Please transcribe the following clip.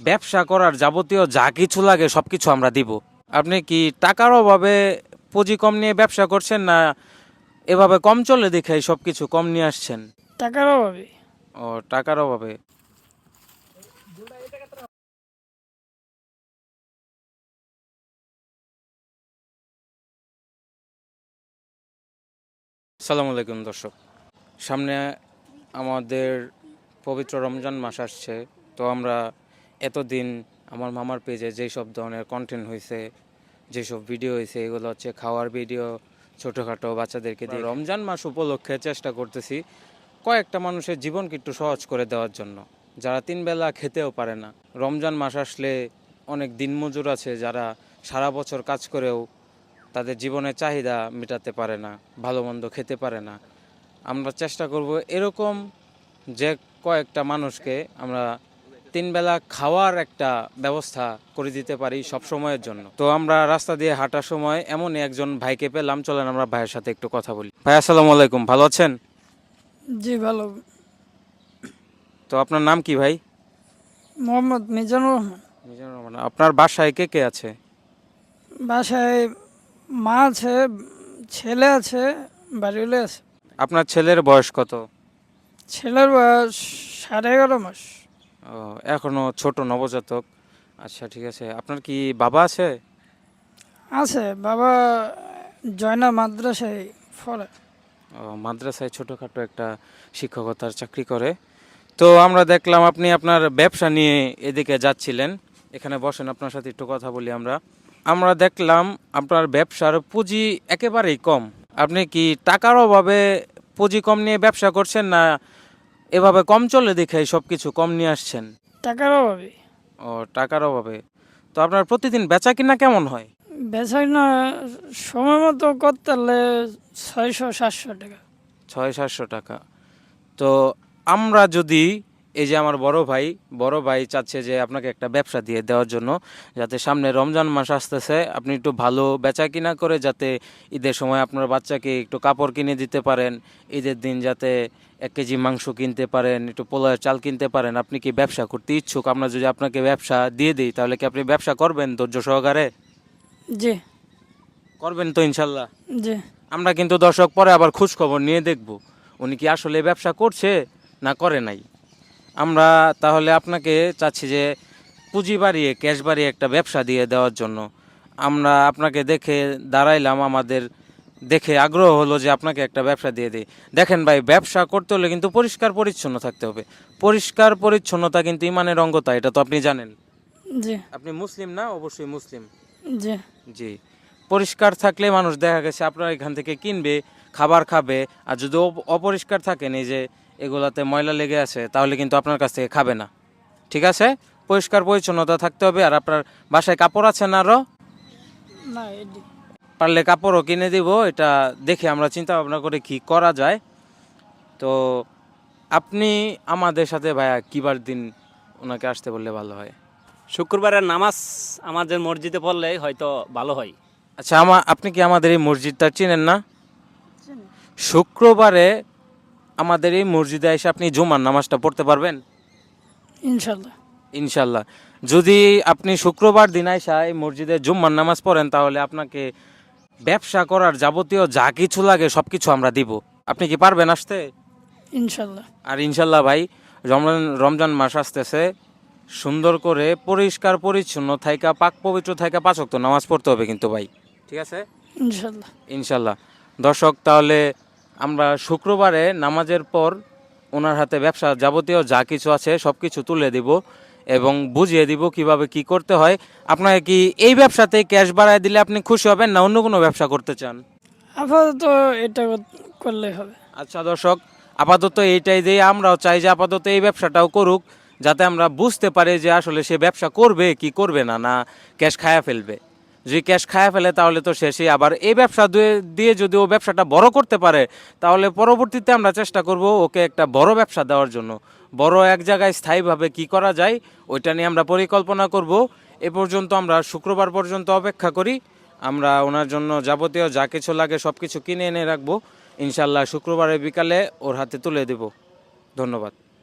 ব্যবসা করার যাবতীয় যা কিছু লাগে সব কিছু আমরা দিব। আপনি কি টাকার অভাবে পুঁজি কম নিয়ে ব্যবসা করছেন না এভাবে কম চলে দেখে সব কিছু কম নিয়ে আসছেন? টাকার অভাবে। ও টাকার অভাবে। সালামু আলাইকুম দর্শক। সামনে আমাদের পবিত্র রমজান মাস আসছে তো আমরা এতদিন আমার মামার পেজে যেই সব ধরনের কন্টেন্ট হয়েছে যেসব ভিডিও হয়েছে এগুলো হচ্ছে খাওয়ার ভিডিও ছোটোখাটো বাচ্চাদেরকে দিয়ে রমজান মাস উপলক্ষে চেষ্টা করতেছি কয়েকটা মানুষের জীবনকে একটু সহজ করে দেওয়ার জন্য। যারা তিন বেলা খেতেও পারে না। রমজান মাস আসলে অনেক দিনমজুর আছে, যারা সারা বছর কাজ করেও তাদের জীবনের চাহিদা মেটাতে পারে না, ভালো মন্দ খেতে পারে না। আমরা চেষ্টা করব এরকম যে কয়েকটা মানুষকে আমরা তিন বেলা খাওয়ার একটা ব্যবস্থা করে দিতে পারি সব সময়ের জন্য। তো আমরা রাস্তা দিয়ে হাঁটার সময় এমনই একজন ভাইকে পেলাম চলেন আমরা ভাইয়ের সাথে একটু কথা বলি। ভাই আসসালামু আলাইকুম ভালো আছেন? জি ভালো। তো আপনার নাম কি ভাই? মোহাম্মদ মিজানুর রহমান। মিজানুর রহমান। আপনার বাসায় কে কে আছে? বাসায় মা আছে ছেলে আছে বাড়িওলে আছে। আপনার ছেলের বয়স কত? ছেলের বয়স সাড়ে এগারো মাস। ও এখনও ছোট নবজাতক। আচ্ছা ঠিক আছে। আপনার কি বাবা আছে? আছে বাবা জয়না মাদ্রাসায় ও মাদ্রাসায় ছোটোখাটো একটা শিক্ষকতার চাকরি করে। তো আমরা দেখলাম আপনি আপনার ব্যবসা নিয়ে এদিকে যাচ্ছিলেন। এখানে বসেন আপনার সাথে একটু কথা বলি আমরা। আমরা দেখলাম আপনার ব্যবসার পুঁজি একেবারেই কম। আপনি কি টাকার অভাবে পুঁজি কম নিয়ে ব্যবসা করছেন না এভাবে কম চলে দেখে সব কিছু কম নিয়ে আসছেন? টাকার অভাবে। ও টাকার অভাবে। তো আপনার প্রতিদিন বেচা কিনা কেমন হয়? বেচা কিনা সময় মতো করতে হলে ছয়শো সাতশো টাকা। ছয় সাতশো টাকা। তো আমরা যদি এই যে আমার বড় ভাই বড় ভাই চাচ্ছে যে আপনাকে একটা ব্যবসা দিয়ে দেওয়ার জন্য যাতে সামনে রমজান মাস আসতেছে আপনি একটু ভালো বেচা কিনা করে যাতে ঈদের সময় আপনার বাচ্চাকে একটু কাপড় কিনে দিতে পারেন ঈদের দিন যাতে এক কেজি মাংস কিনতে পারেন একটু পোলার চাল কিনতে পারেন আপনি কি ব্যবসা করতে ইচ্ছুক? আমরা যদি আপনাকে ব্যবসা দিয়ে দিই তাহলে কি আপনি ব্যবসা করবেন ধৈর্য সহকারে? জি। করবেন তো ইনশাল্লাহ। জি। আমরা কিন্তু দর্শক পরে আবার খোঁজ খবর নিয়ে দেখব উনি কি আসলে ব্যবসা করছে না করে নাই? আমরা তাহলে আপনাকে চাচ্ছি যে পুঁজি বাড়িয়ে ক্যাশ বাড়িয়ে একটা ব্যবসা দিয়ে দেওয়ার জন্য। আমরা আপনাকে দেখে দাঁড়াইলাম আমাদের দেখে আগ্রহ হলো যে আপনাকে একটা ব্যবসা দিয়ে দিই। দেখেন ভাই ব্যবসা করতে হলে কিন্তু পরিষ্কার পরিচ্ছন্ন থাকতে হবে। পরিষ্কার পরিচ্ছন্নতা কিন্তু ইমানের অঙ্গতা এটা তো আপনি জানেন। জি। আপনি মুসলিম না? অবশ্যই মুসলিম। জি। জি। পরিষ্কার থাকলে মানুষ দেখা গেছে আপনার এখান থেকে কিনবে খাবার খাবে আর যদি অপরিষ্কার থাকেন এই যে এগুলাতে ময়লা লেগে আছে তাহলে কিন্তু আপনার কাছ থেকে খাবে না। ঠিক আছে? পরিষ্কার পরিচ্ছন্নতা থাকতে হবে আর আপনার বাসায় কাপড় আছে না আরও পারলে কাপড়ও কিনে দিব এটা দেখে আমরা চিন্তা ভাবনা করে কি করা যায়। তো আপনি আমাদের সাথে ভাইয়া কিবার দিন ওনাকে আসতে বললে ভালো হয়? শুক্রবারের নামাজ আমাদের মসজিদে পড়লে হয়তো ভালো হয়। আচ্ছা আমা আপনি কি আমাদের এই মসজিদটা চিনেন না? শুক্রবারে আমাদের এই মসজিদে এসে আপনি জুমার নামাজটা পড়তে পারবেন? ইনশাল্লাহ ইনশাল্লাহ যদি আপনি শুক্রবার দিন আইসা এই মসজিদে জুম্মার নামাজ পড়েন তাহলে আপনাকে ব্যবসা করার যাবতীয় যা কিছু লাগে সব কিছু আমরা দিব। আপনি কি পারবেন আসতে? ইনশাল্লাহ আর ইনশাল্লাহ ভাই রমজান রমজান মাস আসতেছে। সুন্দর করে পরিষ্কার পরিচ্ছন্ন থাইকা পাক পবিত্র থাইকা পাচক তো নামাজ পড়তে হবে কিন্তু ভাই। ঠিক আছে? ইনশাল্লাহ ইনশাল্লাহ দর্শক তাহলে আমরা শুক্রবারে নামাজের পর ওনার হাতে ব্যবসা যাবতীয় যা কিছু আছে সব কিছু তুলে দিব এবং বুঝিয়ে দিব কীভাবে কি করতে হয়। আপনাকে কি এই ব্যবসাতে ক্যাশ বাড়ায় দিলে আপনি খুশি হবেন না অন্য কোনো ব্যবসা করতে চান? আপাতত এটা করলে হবে। আচ্ছা দর্শক আপাতত এইটাই দিয়ে আমরাও চাই যে আপাতত এই ব্যবসাটাও করুক যাতে আমরা বুঝতে পারি যে আসলে সে ব্যবসা করবে কি করবে না না ক্যাশ খায়া ফেলবে। যদি ক্যাশ খায়া ফেলে, তাহলে তো শেষই। আবার এই ব্যবসা দিয়ে- যদি ও ব্যবসাটা বড় করতে পারে, তাহলে পরবর্তীতে আমরা চেষ্টা করব ওকে একটা বড় ব্যবসা দেওয়ার জন্য। বড় এক জায়গায় স্থায়ীভাবে কি করা যায়, ওইটা নিয়ে আমরা পরিকল্পনা করব। এ পর্যন্ত আমরা শুক্রবার পর্যন্ত অপেক্ষা করি। আমরা ওনার জন্য যাবতীয় যা কিছু লাগে সব কিছু কিনে এনে রাখব। ইনশাল্লাহ শুক্রবারের বিকালে ওর হাতে তুলে দেব। ধন্যবাদ।